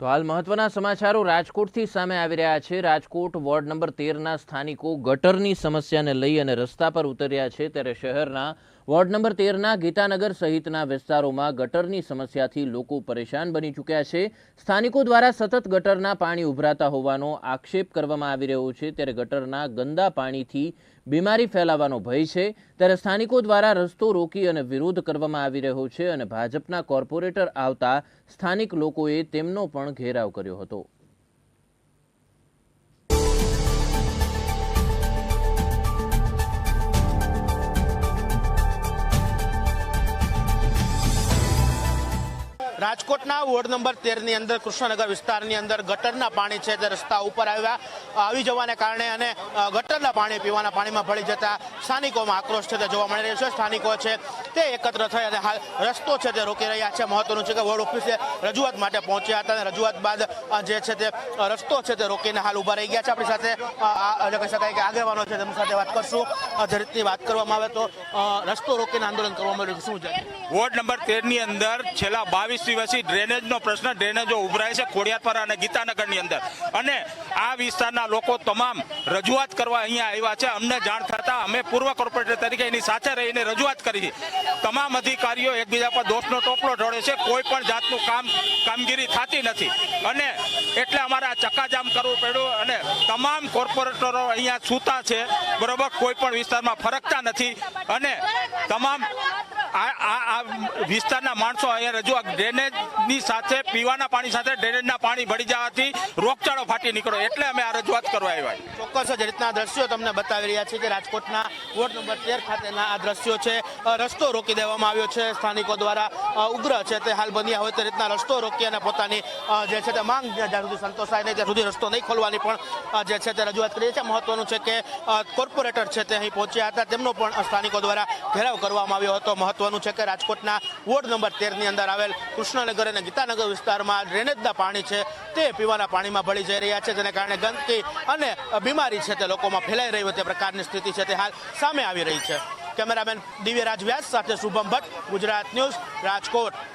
તો હાલ મહત્વના સમાચારો રાજકોટથી સામે આવી રહ્યા છે. રાજકોટ વોર્ડ નંબર તેરના સ્થાનિકો ગટરની સમસ્યાને લઈ અને રસ્તા પર ઉતર્યા છે. ત્યારે શહેરના વોર્ડ નંબર તેરના ગીતાનગર સહિતના વિસ્તારોમાં ગટરની સમસ્યાથી લોકો પરેશાન બની ચૂક્યા છે. સ્થાનિકો દ્વારા સતત ગટરના પાણી ઉભરાતા હોવાનો આક્ષેપ કરવામાં આવી રહ્યો છે. ત્યારે ગટરના ગંદા પાણીથી બીમારી ફેલાવાનો ભય છે. ત્યારે સ્થાનિકો દ્વારા રસ્તો રોકી અને વિરોધ કરવામાં આવી રહ્યો છે અને ભાજપના કોર્પોરેટર આવતા સ્થાનિક લોકોએ તેમનો પણ ઘેરાવ કર્યો હતો. રાજકોટના વોર્ડ નંબર તેરની અંદર, કૃષ્ણનગર વિસ્તારની અંદર ગટરના પાણી છે તે રસ્તા ઉપર આવ્યા. આવી જવાને કારણે અને ગટરના પાણી, પીવાના પાણીમાં ભળી જતા સ્થાનિકોમાં આક્રોશ છે તે જોવા મળી રહ્યો છે. સ્થાનિકો છે તે એકત્ર થઈ અને હાલ રસ્તો છે તે રોકી રહ્યા છે. મહત્વનું છે કે વોર્ડ ઓફિસે રજૂઆત માટે પહોંચ્યા હતા અને રજૂઆત બાદ જે છે તે રસ્તો છે તે રોકીને હાલ ઊભા રહી ગયા છે. આપણી સાથે એટલે કહી શકાય કે આગેવાનો છે તેમની સાથે વાત કરશું. જે રીતની વાત કરવામાં આવે તો રસ્તો રોકીને આંદોલન કરવામાં આવ્યું શું છે વોર્ડ નંબર તેરની અંદર છેલ્લા બાવીસ દિવસથી ડ્રેનેજનો પ્રશ્ન ડ્રેનેજો ઉભરાય છે ખોડિયારપરા અને ગીતાનગરની અંદર. અને આ વિસ્તારના લોકો તમામ રજૂઆત કરવા અહીંયા આવ્યા છે. અમને જાણ થતા અમે પૂર્વ કોર્પોરેટર તરીકે એની સાથે રહીને રજૂઆત કરી. તમામ અધિકારીઓ એકબીજા પર દોષનો ટોપલો ઢોળે છે. કોઈ પણ જાતનું કામ કામગીરી થતી નથી. અને એટલે અમારે આ ચક્કાજામ કરવું પડ્યું અને તમામ કોર્પોરેટરો અહીંયા છૂતા છે. બરોબર? કોઈ પણ વિસ્તારમાં ફરકતા નથી. અને તમામ આ વિસ્તારના માણસો અહીંયા રજૂઆત ડ્રેનેજની સાથે, પીવાના પાણી સાથે ડ્રેનેજના પાણી ભળી જવાથી રોગચાળો ફાટી નીકળ્યો. એટલે અમે આ રજૂઆત કરવા આવ્યા ચોક્કસ જ રીતના દ્રશ્યો તમને બતાવી રહ્યા છે કે રાજકોટના વોર્ડ નંબર તેર ખાતેના આ દ્રશ્યો છે. રસ્તો રોકી દેવામાં આવ્યો છે સ્થાનિકો દ્વારા. ઉગ્ર છે તે હાલ બન્યા હોય તે રીતના રસ્તો રોકી અને પોતાની જે છે તે માંગ જ્યાં સુધી સંતોષાય નહીં ત્યાં સુધી રસ્તો નહીં ખોલવાની પણ જે છે તે રજૂઆત કરી છે. મહત્વનું છે કે કોર્પોરેટર છે તે અહીં પહોંચ્યા હતા. તેમનો પણ સ્થાનિકો દ્વારા ઘેરાવ કરવામાં આવ્યો હતો. મહત્વનું છે કે રાજકોટના વોર્ડ નંબર તેરની અંદર આવેલ કૃષ્ણનગર અને ગીતાનગર વિસ્તારમાં ડ્રેનેજના પાણી છે. તે પીવાના પાણીમાં ભળી જઈ રહ્યા છે, જેને કારણે ગંદકી અને બીમારી છે તે લોકોમાં ફેલાઈ રહી હોય તે પ્રકારની સ્થિતિ છે તે હાલ સામે આવી રહી છે. કેમેરામેન દિવ્યરાજ વ્યાસ સાથે શુભમ ભટ્ટ, ગુજરાત ન્યૂઝ રાજકોટ.